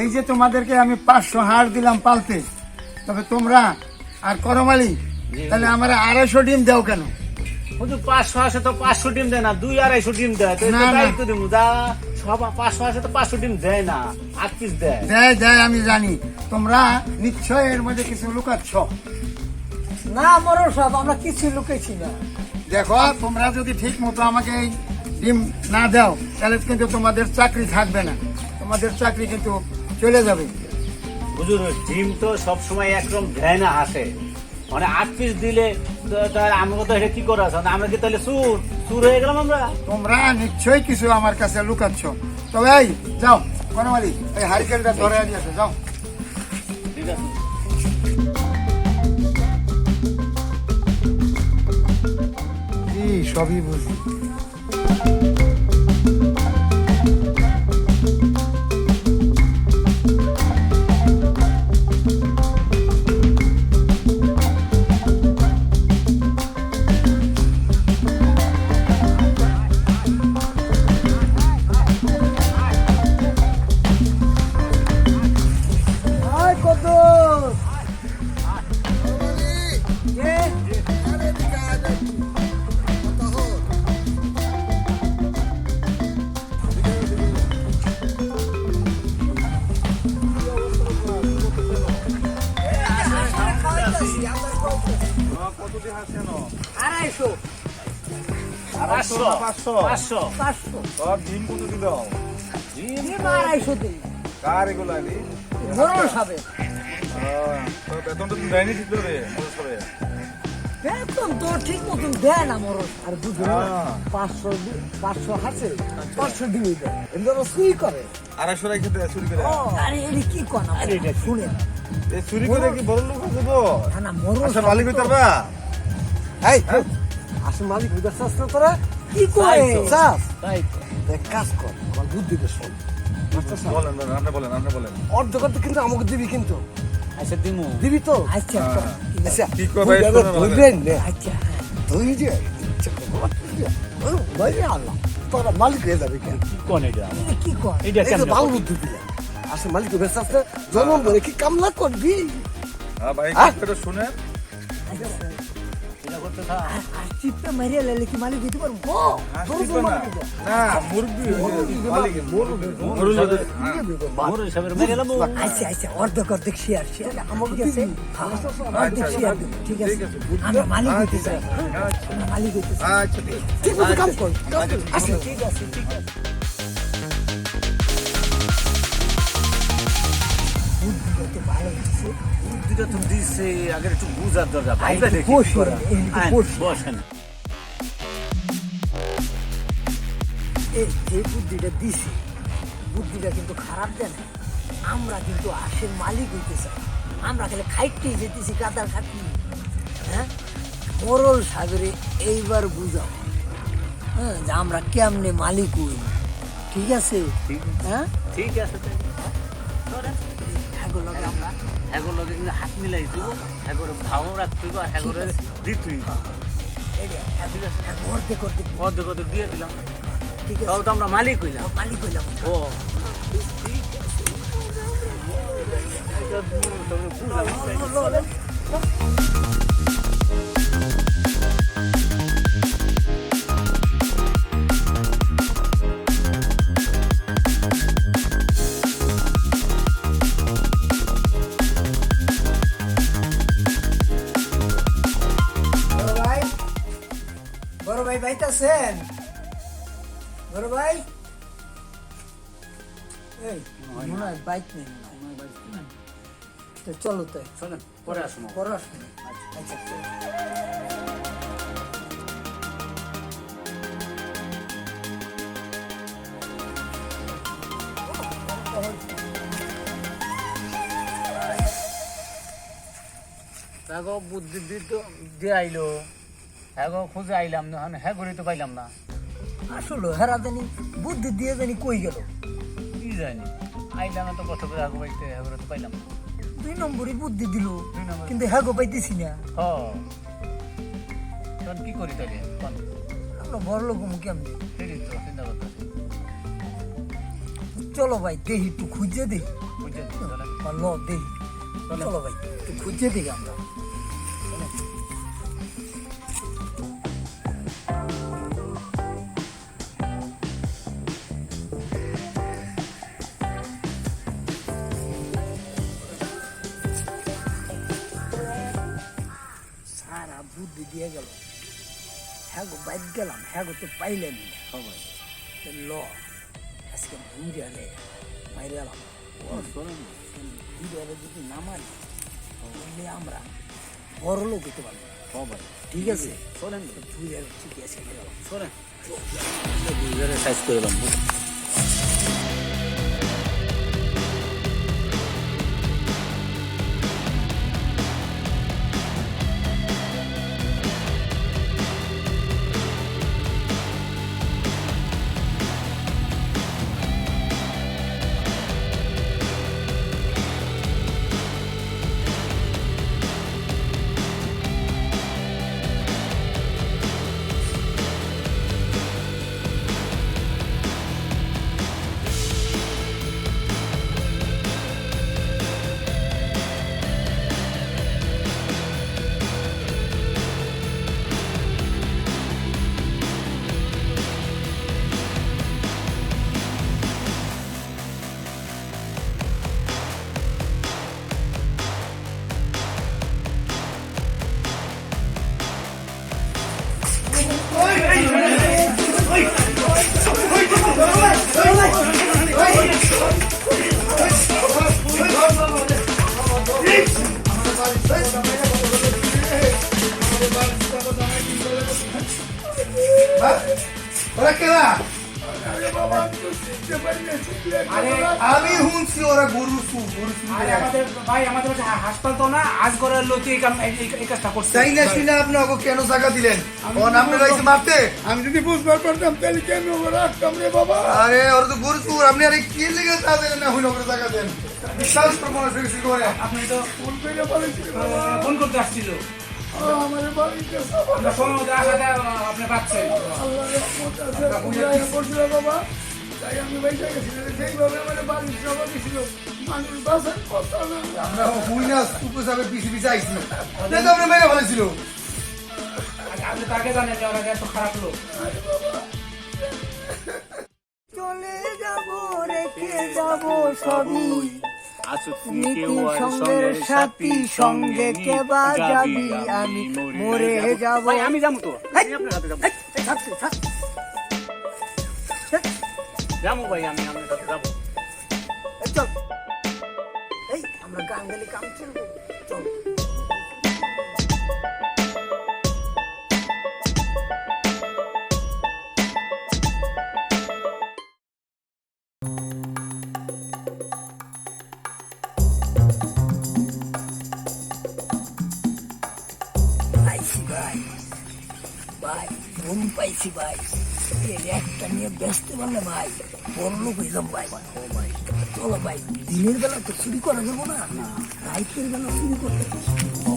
এই যে তোমাদেরকে আমি পাঁচশো হাড় দিলাম পালতে তবে তোমরা আর করমালি তাহলে আমার আড়াইশো ডিম দাও কেন? হুজুর পাঁচশো আসে তো পাঁচশো ডিম দেয় না দুই আড়াইশো ডিম দেয়। তো দা সব পাঁচশো আসে তো পাঁচশো ডিম দেয় না আট পিস দেয়। দেয় দেয় আমি জানি। তোমরা নিশ্চয় এর মধ্যে কিছু লুকাচ্ছ? না মরল সব আমরা কিছু লুকেছি না। দেখো তোমরা যদি ঠিক মতো আমাকে এই ডিম না দাও তাহলে কিন্তু তোমাদের চাকরি থাকবে না। তোমাদের চাকরি কিন্তু চলে যাবে। হুজুর ডিম তো সবসময় একরকম দেয় না আসে মানে আট পিস দিলে তাহলে আমাকে তো এটা কি করা আছে? আমরা কি তাহলে সুর সুর হয়ে গেলাম আমরা। তোমরা নিশ্চয়ই কিছু আমার কাছে লুকাচ্ছ। তবে এই যাও করমালি এই হারিকেলটা ধরে আনিয়েছো যাও। ঠিক আছে। সবই বুঝি। পাঁচশো। পাঁচশো। পাঁচশো। সব ডিম কত দিল ডিম ডিম আড়াইশো দিই কার এগুলো আনি মরল সবে। বেতন তো দেয়নি ঠিক করে? মনে করে? বেতন তো ঠিক মতন দেয় না মরল আর বুঝলো হ্যাঁ। পাঁচশো পাঁচশো হাসে পাঁচশো দিয়ে দেয়। এমনি সুই করে। আড়াইশো রেখে দেয় চুরি করে? আরে এটি কি কর না শুনে এই চুরি করে কি বড় লোক দেবো না না মরল আচ্ছা মালিক হইতে পারবা এই হ্যাঁ? আসলে মালিক বুঝার চেষ্টা করে কি করে তাই। চাস? তো। কাজ কর আমার বুদ্ধি দে শোন। বলেন বলেন আপনি বলেন আপনি বলেন। অর্ধেক অর্ধেক কিন্তু আমাকে দিবি কিন্তু। আচ্ছা দিমু। দিবি তো? আচ্ছা। আছে। আচ্ছা কি আচ্ছা। তুই যে আল্লাহ তোরা মালিক হয়ে যাবে কেন? কি কোন এটা? এটা কি কর? এটা এই ভালো বুদ্ধি দিলে আসলে মালিক বেশ আসতে জন্ম ধরে কি কামলা করবি? হ্যাঁ ভাই হ্যাঁ? শুনে মুরগি মোর হিসাবের মেরে গেলাম আচ্ছা আচ্ছা অর্ধেক অর্ধেক শেয়ার শেয়ার আমাকে ঠিক অর্ধেক শেয়ার ঠিক আছে আমরা মালিক হইতে চাই মালিক হইতে চাই আচ্ছা ঠিক আছে। কাম কর আচ্ছা ঠিক আছে ঠিক আছে ভালো আগে একটু বুঝার দরকার। ভাইবা দেখি। বসেন এই বুদ্ধিটা দিছি। বুদ্ধিটা কিন্তু খারাপ দেয় না আমরা কিন্তু আসের মালিক হইতে চাই। আমরা খালি খাইতেই যেতেছি কাদার খাটি হ্যাঁ? মরল সাগরে এইবার বুঝাও। হ্যাঁ যে আমরা কেমনে মালিক হই। ঠিক আছে? হ্যাঁ? ঠিক আছে। এগুলো আমরা এগুলো কিন্তু হাত মিলাই দিব এগুলো ভালো রাখতে হবে এগুলো দিতুই করতে করতে অর্ধেক অর্ধেক দিয়ে দিলাম। ঠিক তাহলে আছে তো আমরা মালিক হইলাম। মালিক হইলাম। ও। মনে হয় বাইক নেই হয়। তো চলো তো। শোনেন পরে আসুন পড়াশোনা আচ্ছা। চলো। তাকে বুদ্ধি দিয়ে আইলো। হ্যাঁ খুঁজে আইলাম না হ্যাঁ ঘুরে তো পাইলাম না। আসলে হেরা জানি বুদ্ধি দিয়ে জানি কই গেল। জানি। আইলাম এত কষ্ট করে আগে পাইতে হ্যাঁ তো পাইলাম। দুই নম্বরই বুদ্ধি দিল কিন্তু হ্যাঁ গো পাইতেছি না। হ। তখন কি করি তাহলে? আমরা বড় লোক ঠিক তো চিন্তা বুঝতে চলো ভাই দেহি একটু খুঁজে বুঝছেন? চলেন। ল দেহি। চলো ভাই একটু খুঁজে দিই আমরা। বুদ্ধি দিয়ে গেল হ্যাঁ গো বাইক গেলাম হ্যাঁ গো তো পাইলেন না সবাই। ল আজকে বুড়ি আলে মাইরে এলাম ও, চলেন না। যদি না মারি তাহলে আমরা বড় লোক হতে পারব সবাই। ঠিক আছে চলেন না। আলে ঠিক আছে। দুজনে সাইজ করে আরে আমি শুনছি ওরা গরু আমাদের ভাই আমাদের কাছে হাসপাতাল তো না আজ করার লোক এই কাম কাজটা করছে। তাই না শুনে আপনি ওকে কেন টাকা দিলেন? মারতে? আমি যদি বুঝবার পারতাম তাহলে কেন রাখতাম রে বাবা? আরে ওরা তো গরু চুর আপনি আরে কি লেগে তা দেন না হইল করে টাকা দেন? বিশ্বাস করে আপনি তো ফোন করে ফোন করতে আসছিল। আমার বাড়িতে সব আমরা সময় মতো আসাটা আপনি পাচ্ছেন আল্লাহ রহমত আছে বুঝাইয়া পড়ছিল বাবা। তাই আমি বেঁচে গেছি সেইভাবে আমার বাড়ির সবাই ছিল মানুষ বাসার কথা না আমরা আইছি না তো আপনি মেরে ফেলেছিল আপনি তাকে জানেন যে ওরা এত খারাপ লোক চলে যাব রেখে যাব সবই সঙ্গের সাথী সঙ্গে কেবা যাবি আমি মরে যাব আমি যাব তো যাব থাকছে থাক যাব ভাই আমি আপনার সাথে যাব এই চল এই আমরা গান গেলে কাম চলবে চল পাইছি ভাই ভাই ঘুম পাইছি ভাই এর একটা নিয়ে ব্যস্ত বললে ভাই বড় লোক হয়ে যাব ভাই চলো ভাই দিনের বেলা তো চুরি করা যাব না রাইতের বেলা চুরি করতে ও